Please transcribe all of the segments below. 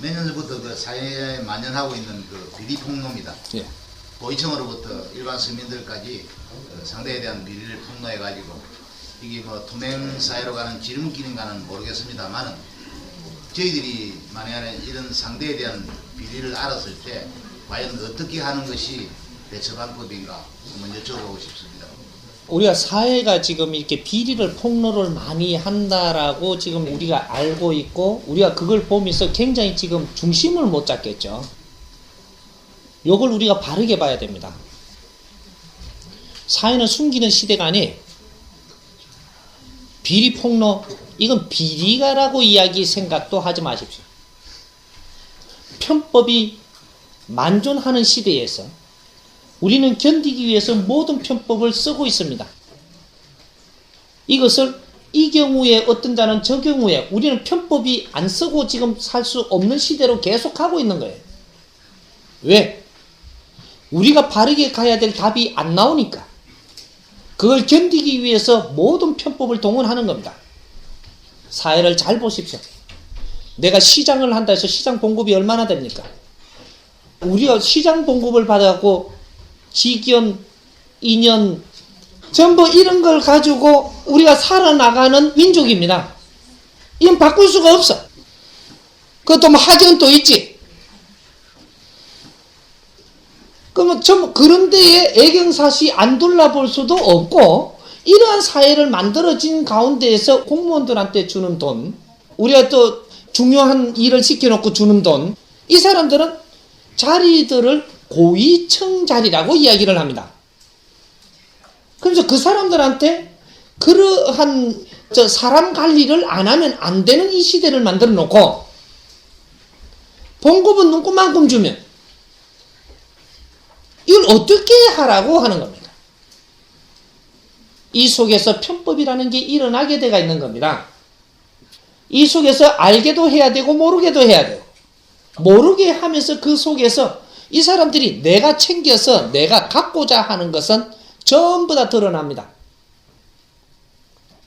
몇년 전부터 그 사회에 만연하고 있는 그 비리 폭로입니다. 예. 고위층으로부터 일반 시민들까지 그 상대에 대한 비리를 폭로해가지고 이게 뭐 투명 사회로 가는 지름길인가는 모르겠습니다만은 저희들이 만약에 이런 상대에 대한 비리를 알았을 때 과연 어떻게 하는 것이 대처 방법인가 한번 여쭤보고 싶습니다. 우리가 사회가 지금 이렇게 비리를 폭로를 많이 한다라고 지금 우리가 알고 있고 우리가 그걸 보면서 굉장히 지금 중심을 못 잡겠죠. 요걸 우리가 바르게 봐야 됩니다. 사회는 숨기는 시대가 아니 비리 폭로 이건 비리가라고 이야기 생각도 하지 마십시오. 편법이 만존하는 시대에서 우리는 견디기 위해서 모든 편법을 쓰고 있습니다. 이것을 이 경우에 어떤 자는 저 경우에 우리는 편법이 안 쓰고 지금 살 수 없는 시대로 계속하고 있는 거예요. 왜? 우리가 바르게 가야 될 답이 안 나오니까. 그걸 견디기 위해서 모든 편법을 동원하는 겁니다. 사회를 잘 보십시오. 내가 시장을 한다 해서 시장 봉급이 얼마나 됩니까? 우리가 시장 봉급을 받아갖고 직연, 인연, 전부 이런 걸 가지고 우리가 살아나가는 민족입니다. 이건 바꿀 수가 없어. 그것도 뭐 하정도 있지. 그러면 전부 그런 데에 애경사시 안 둘러볼 수도 없고 이러한 사회를 만들어진 가운데에서 공무원들한테 주는 돈 우리가 또 중요한 일을 시켜놓고 주는 돈 이 사람들은 자리들을 고위층 자리라고 이야기를 합니다. 그래서 그 사람들한테 그러한 저 사람 관리를 안 하면 안 되는 이 시대를 만들어 놓고 봉급은 눈꽃만큼 주면 이걸 어떻게 하라고 하는 겁니다. 이 속에서 편법이라는 게 일어나게 돼가 있는 겁니다. 이 속에서 알게도 해야 되고 모르게도 해야 돼요. 모르게 하면서 그 속에서 이 사람들이 내가 챙겨서 내가 갖고자 하는 것은 전부 다 드러납니다.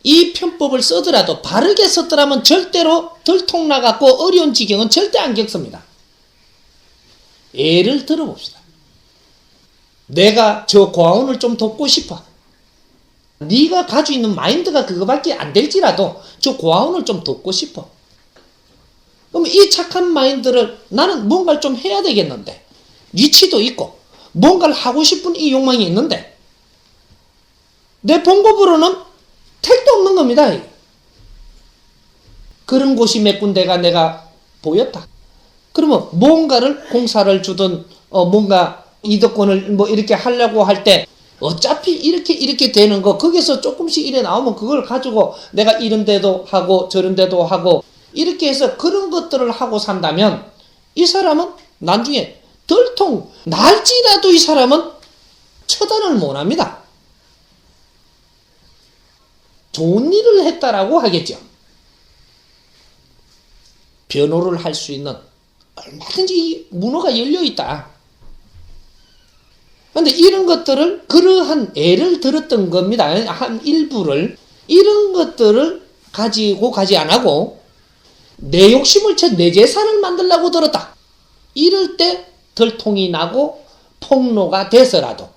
이 편법을 쓰더라도 바르게 썼더라면 절대로 들통나갖고 어려운 지경은 절대 안 겪습니다. 예를 들어봅시다. 내가 저 고아원을 좀 돕고 싶어. 네가 가지고 있는 마인드가 그거밖에 안 될지라도 저 고아원을 좀 돕고 싶어. 그럼 이 착한 마인드를 나는 뭔가를 좀 해야 되겠는데 위치도 있고 뭔가를 하고 싶은 이 욕망이 있는데 내 봉급으로는 택도 없는 겁니다. 그런 곳이 몇 군데가 내가 보였다. 그러면 뭔가를 공사를 주든 어 뭔가 이덕권을 뭐 이렇게 하려고 할 때 어차피 이렇게 이렇게 되는 거 거기서 조금씩 이래 나오면 그걸 가지고 내가 이런 데도 하고 저런 데도 하고 이렇게 해서 그런 것들을 하고 산다면 이 사람은 나중에 덜통 날지라도 이 사람은 처단을 못 합니다. 좋은 일을 했다라고 하겠죠. 변호를 할 수 있는 얼마든지 이 문호가 열려 있다. 근데 이런 것들을 그러한 애를 들었던 겁니다. 한 일부를 이런 것들을 가지고 가지 안 하고 내 욕심을 채 내 재산을 만들려고 들었다. 이럴 때 덜통이 나고 폭로가 돼서라도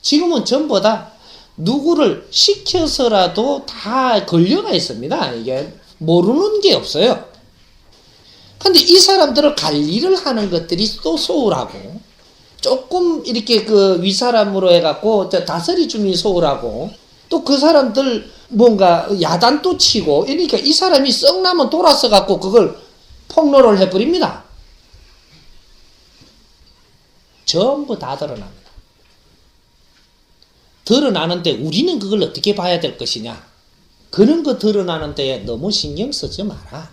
지금은 전부 다 누구를 시켜서라도 다 걸려가 있습니다. 이게 모르는 게 없어요. 근데 이 사람들을 관리를 하는 것들이 또 소홀하고 조금 이렇게 그 윗사람으로 해갖고 다스리 줌이 소홀하고 또 그 사람들 뭔가 야단 또 치고 그러니까 이 사람이 썩 나면 돌아서 갖고 그걸 폭로를 해버립니다. 전부 다 드러납니다. 드러나는데 우리는 그걸 어떻게 봐야 될 것이냐? 그런 거 드러나는 데에 너무 신경 쓰지 마라.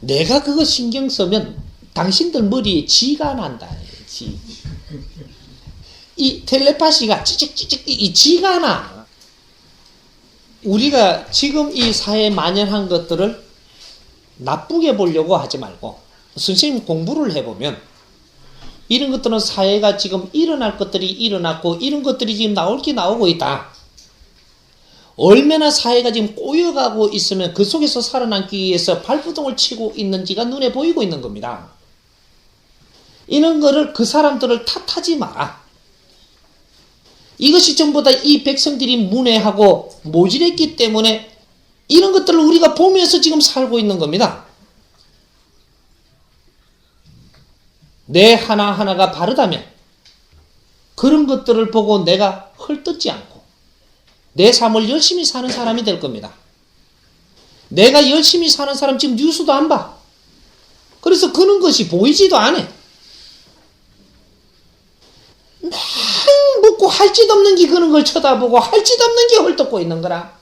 내가 그거 신경 쓰면 당신들 머리에 지가 난다. 지. 이 텔레파시가 찌직찌직 이 지가 나. 우리가 지금 이 사회에 만연한 것들을 나쁘게 보려고 하지 말고 선생님 공부를 해보면 이런 것들은 사회가 지금 일어날 것들이 일어났고 이런 것들이 지금 나올 게 나오고 있다. 얼마나 사회가 지금 꼬여가고 있으면 그 속에서 살아남기 위해서 발부동을 치고 있는지가 눈에 보이고 있는 겁니다. 이런 거를 그 사람들을 탓하지 마라. 이것이 전부 다 이 백성들이 문외하고 모질했기 때문에 이런 것들을 우리가 보면서 지금 살고 있는 겁니다. 내 하나하나가 바르다면 그런 것들을 보고 내가 헐뜯지 않고 내 삶을 열심히 사는 사람이 될 겁니다. 내가 열심히 사는 사람 지금 뉴스도 안 봐. 그래서 그런 것이 보이지도 않아. 맨 묻고 할 짓 없는 게 그런 걸 쳐다보고 할 짓 없는 게 헐뜯고 있는 거라.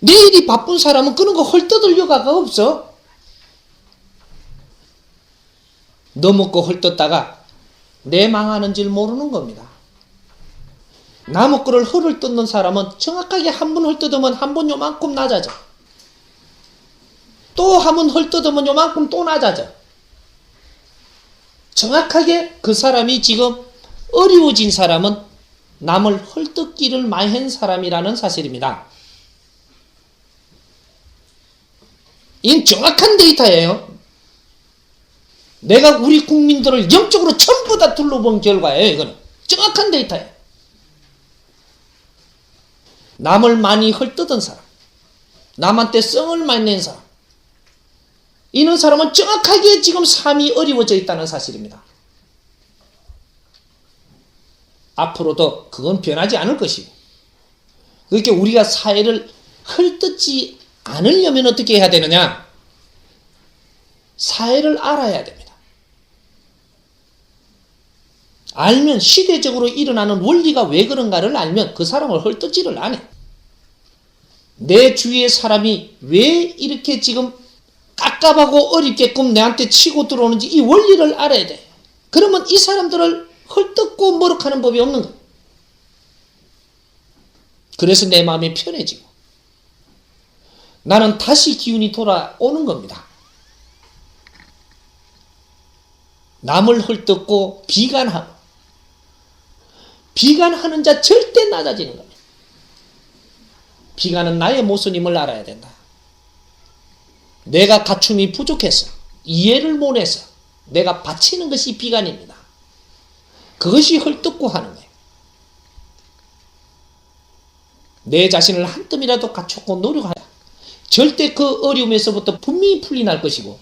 내일이 바쁜 사람은 그런 거 헐뜯을 여가가 없어. 너 먹고 헐뜯다가 내 망하는 줄 모르는 겁니다. 나무 꿀을 헐을 뜯는 사람은 정확하게 한 번 헐뜯으면 한 번 요만큼 낮아져. 또 한 번 헐뜯으면 요만큼 또 낮아져. 정확하게 그 사람이 지금 어려워진 사람은 남을 헐뜯기를 많이 한 사람이라는 사실입니다. 이건 정확한 데이터예요. 내가 우리 국민들을 영적으로 전부 다 둘러본 결과예요. 이거는 정확한 데이터예요. 남을 많이 헐뜯은 사람, 남한테 썽을 많이 낸 사람, 이런 사람은 정확하게 지금 삶이 어려워져 있다는 사실입니다. 앞으로도 그건 변하지 않을 것이고, 그렇게 우리가 사회를 헐뜯지 않으려면 어떻게 해야 되느냐? 사회를 알아야 됩니다. 알면 시대적으로 일어나는 원리가 왜 그런가를 알면 그 사람을 헐뜯지를 않아. 내 주위의 사람이 왜 이렇게 지금 깝깝하고 어렵게끔 내한테 치고 들어오는지 이 원리를 알아야 돼. 그러면 이 사람들을 헐뜯고 머럭하는 법이 없는 거야. 그래서 내 마음이 편해지고 나는 다시 기운이 돌아오는 겁니다. 남을 헐뜯고 비관하고 비관하는 자 절대 낮아지는 겁니다. 비관은 나의 모순임을 알아야 된다. 내가 갖춤이 부족해서 이해를 못해서 내가 바치는 것이 비관입니다. 그것이 헐뜯고 하는 거예요. 내 자신을 한 뜸이라도 갖추고 노력하라. 절대 그 어려움에서부터 분명히 풀리 날 것이고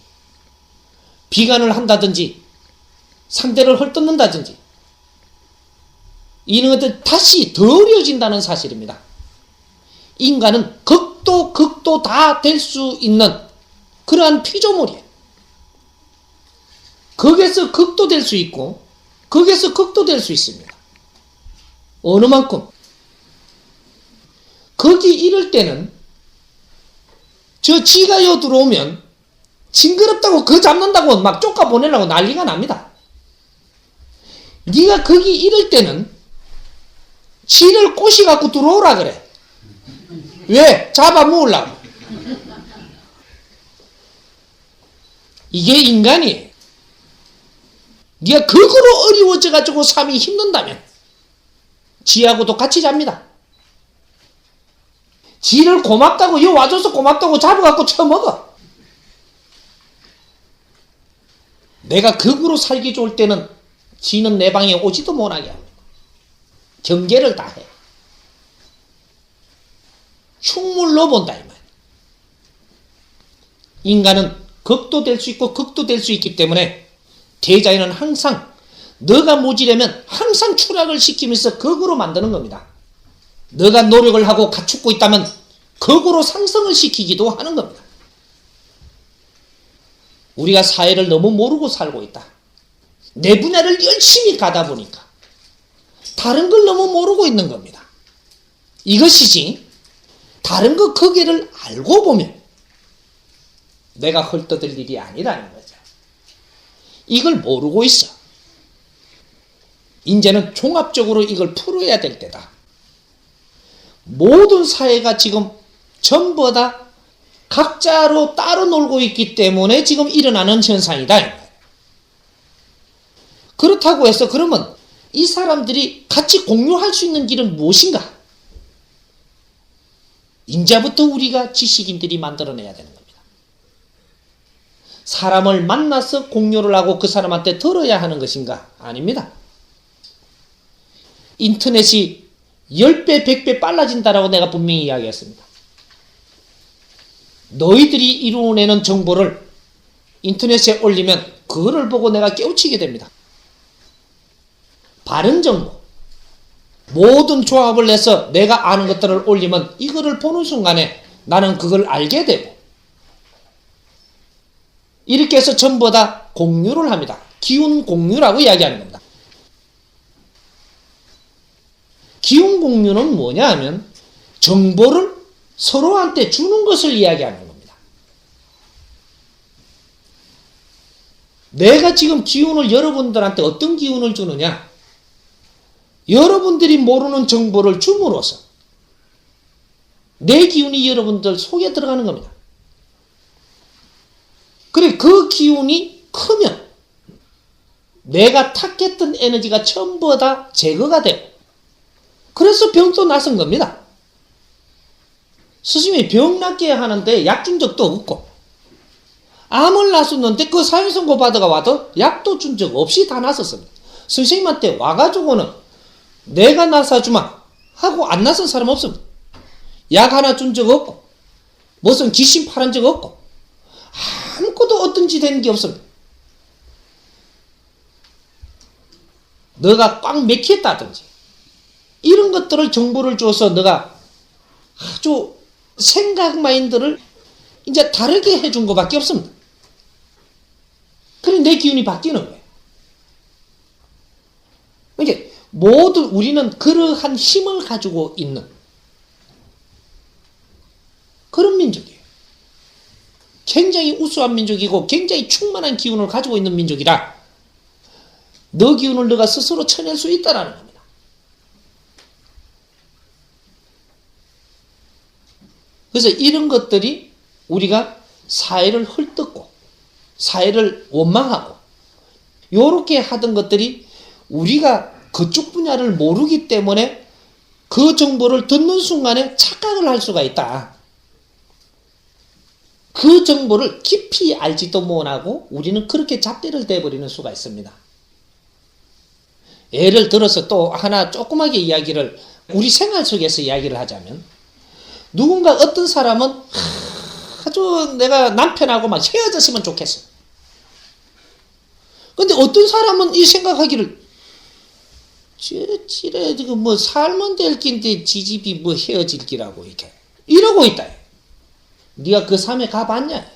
비관을 한다든지 상대를 헐뜯는다든지 이런 것들 다시 더 어려워진다는 사실입니다. 인간은 극도 극도 다 될 수 있는 그러한 피조물이에요. 극에서 극도 될 수 있고 극에서 극도 될 수 있습니다. 어느 만큼 극이 이럴 때는 저 지가 여 들어오면 징그럽다고 그 잡는다고 막 쫓아 보내려고 난리가 납니다. 네가 거기 이럴 때는 지를 꼬시 갖고 들어오라 그래. 왜? 잡아 먹으려고. 이게 인간이에요. 네가 극으로 어려워져 가지고 삶이 힘든다면 지하고도 같이 잡니다. 지를 고맙다고 여 와줘서 고맙다고 잡아갖고 쳐먹어. 내가 극으로 살기 좋을 때는 지는 내 방에 오지도 못하게 합니다. 경계를 다 해. 흉물로 본다 이 말. 인간은 극도 될 수 있고 극도 될 수 있기 때문에 대자연은 항상 너가 모지려면 항상 추락을 시키면서 극으로 만드는 겁니다. 너가 노력을 하고 갖추고 있다면 극으로 상승을 시키기도 하는 겁니다. 우리가 사회를 너무 모르고 살고 있다. 내 분야를 열심히 가다 보니까 다른 걸 너무 모르고 있는 겁니다. 이것이지 다른 것 크기를 알고 보면 내가 헐떠들 일이 아니라는 거죠. 이걸 모르고 있어. 이제는 종합적으로 이걸 풀어야 될 때다. 모든 사회가 지금 전부 다 각자로 따로 놀고 있기 때문에 지금 일어나는 현상이다. 그렇다고 해서 그러면 이 사람들이 같이 공유할 수 있는 길은 무엇인가? 인자부터 우리가 지식인들이 만들어내야 되는 겁니다. 사람을 만나서 공유를 하고 그 사람한테 들어야 하는 것인가? 아닙니다. 인터넷이 10배, 100배 빨라진다라고 내가 분명히 이야기했습니다. 너희들이 이루어내는 정보를 인터넷에 올리면 그거를 보고 내가 깨우치게 됩니다. 바른 정보. 모든 조합을 내서 내가 아는 것들을 올리면 이거를 보는 순간에 나는 그걸 알게 되고 이렇게 해서 전부 다 공유를 합니다. 기운 공유라고 이야기하는 겁니다. 기운 공유는 뭐냐 하면 정보를 서로한테 주는 것을 이야기하는 겁니다. 내가 지금 기운을 여러분들한테 어떤 기운을 주느냐? 여러분들이 모르는 정보를 줌으로써 내 기운이 여러분들 속에 들어가는 겁니다. 그래, 그 기운이 크면 내가 탁했던 에너지가 전부 다 제거가 되고 그래서 병도 나선 겁니다. 스님이 병 낫게 하는데 약 준 적도 없고 암을 놨었는데 그 사회선고 받아가 와도 약도 준 적 없이 다 났었습니다. 스님한테 와가지고는 내가 나사주마 하고 안 나선 사람 없습니다. 약 하나 준 적 없고 무슨 귀신 팔은 적 없고 아무것도 어떤 짓된게 없습니다. 너가 꽉 맥혔다든지 이런 것들을 정보를 줘서 너가 아주 생각 마인드를 이제 다르게 해준 것밖에 없습니다. 그래 내 기운이 바뀌는 거예요. 이게 모두 우리는 그러한 힘을 가지고 있는 그런 민족이에요. 굉장히 우수한 민족이고 굉장히 충만한 기운을 가지고 있는 민족이라 너 기운을 너가 스스로 쳐낼 수 있다라는 겁니다. 그래서 이런 것들이 우리가 사회를 헐뜯고 사회를 원망하고 요렇게 하던 것들이 우리가 그쪽 분야를 모르기 때문에 그 정보를 듣는 순간에 착각을 할 수가 있다. 그 정보를 깊이 알지도 못하고 우리는 그렇게 잣대를 대버리는 수가 있습니다. 예를 들어서 또 하나 조그맣게 이야기를 우리 생활 속에서 이야기를 하자면 누군가 어떤 사람은 아주 내가 남편하고 막 헤어졌으면 좋겠어. 근데 어떤 사람은 이 생각하기를 찌레 지금 뭐 살면 될 낀데 지집이 뭐 헤어질 기라고 이렇게 이러고 있다. 네가 그 삶에 가봤냐?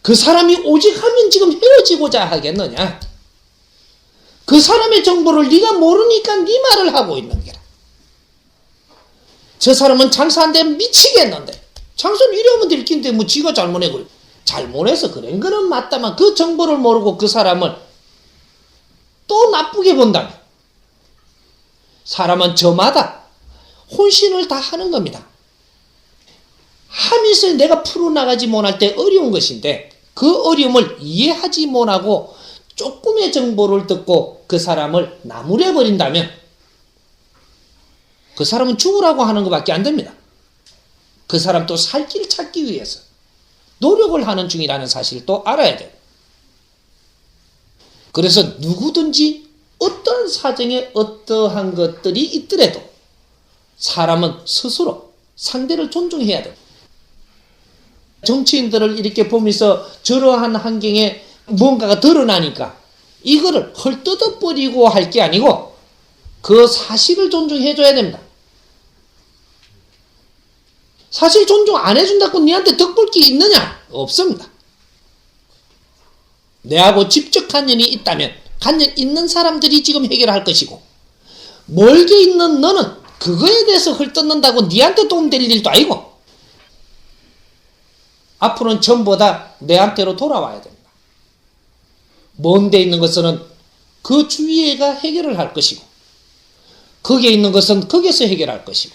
그 사람이 오직 하면 지금 헤어지고자 하겠느냐? 그 사람의 정보를 네가 모르니까 네 말을 하고 있는 게라. 저 사람은 장사한데 미치겠는데 장사를 이러면 될 낀데 뭐 지가 잘못해 그래. 잘못해서 그런 거는 맞다만 그 정보를 모르고 그 사람을 또 나쁘게 본다면 사람은 저마다 혼신을 다 하는 겁니다. 하면서 내가 풀어나가지 못할 때 어려운 것인데 그 어려움을 이해하지 못하고 조금의 정보를 듣고 그 사람을 나무래 버린다면 그 사람은 죽으라고 하는 것밖에 안 됩니다. 그 사람 또 살 길 찾기 위해서 노력을 하는 중이라는 사실을 또 알아야 돼요. 그래서 누구든지 어떤 사정에 어떠한 것들이 있더라도 사람은 스스로 상대를 존중해야 돼요. 정치인들을 이렇게 보면서 저러한 환경에 뭔가가 드러나니까 이거를 헐뜯어 버리고 할 게 아니고 그 사실을 존중해줘야 됩니다. 사실 존중 안 해준다고 니한테 덕볼 게 있느냐? 없습니다. 내하고 직접 관련이 있다면 관련 있는 사람들이 지금 해결할 것이고 멀게 있는 너는 그거에 대해서 헐뜯는다고 니한테 도움될 일도 아니고 앞으로는 전부 다 내한테로 돌아와야 됩니다. 먼데 있는 것은 그 주위에가 해결을 할 것이고 거기에 있는 것은 거기에서 해결할 것이고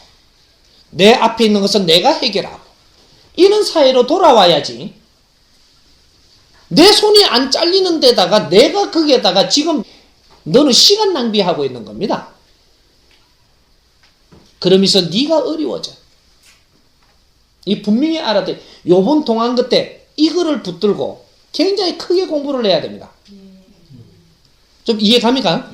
내 앞에 있는 것은 내가 해결하고 이런 사회로 돌아와야지 내 손이 안 잘리는 데다가 내가 거기에다가 지금 너는 시간 낭비하고 있는 겁니다. 그러면서 네가 어려워져. 이 분명히 알아야 돼. 요번 동안 그때 이거를 붙들고 굉장히 크게 공부를 해야 됩니다. 좀 이해 갑니까?